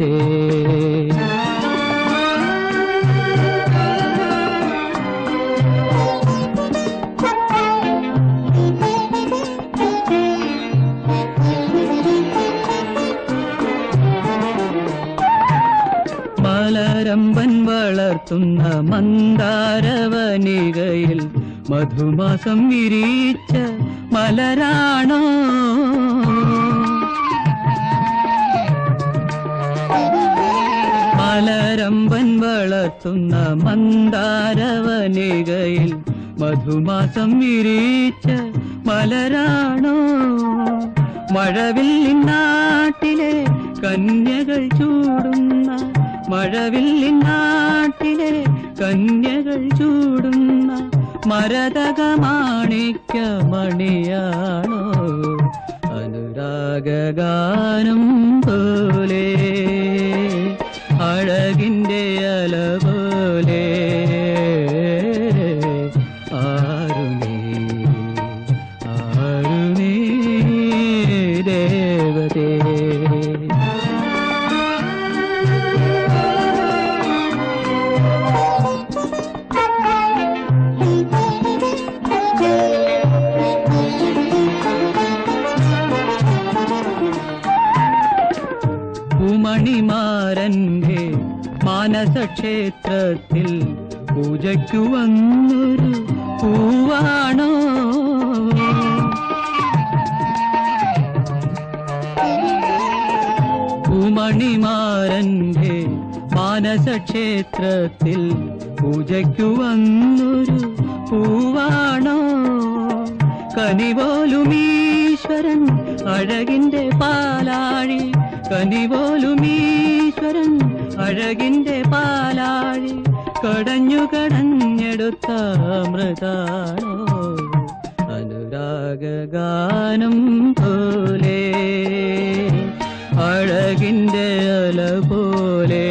കാലത്തെ മലരമ്പൻ വളർത്തുന്ന മന്ദാരവനികയിൽ മധുമാസം വിരിച്ച മലരാണോ? മലരമ്പൻ വളർത്തുന്ന മന്ദാരവനികയിൽ മധുമാസം വിരിച്ച മലരാണോ? മഴവിൽ നാട്ടിലെ കന്യകൾ ചൂടുന്ന മഴവിൽ നാട്ടിലെ കന്യകൾ ചൂടുന്ന മരതക മാണിക്ക മണിയാണോ? അനുരാഗാനം അഴകിന്റെ അല പോലെ പൂമണിമാരന്റെ മാനസക്ഷേത്രത്തിൽ പൂജയ്ക്കു വന്നൊരു പൂവാണോ? പൂമണിമാരന്റെ മാനസക്ഷേത്രത്തിൽ പൂജയ്ക്കു വന്നൊരു പൂവാണോ? കനിപോലും ഈശ്വരൻ അഴകിന്റെ പാലാഴി കനിപോലും ഈശ്വരൻ അഴകിന്റെ പാലാഴി കടഞ്ഞു കടഞ്ഞെടുത്ത അമൃതാണോ? അനുരാഗാനം പോലെ അഴകിന്റെ അല പോലെ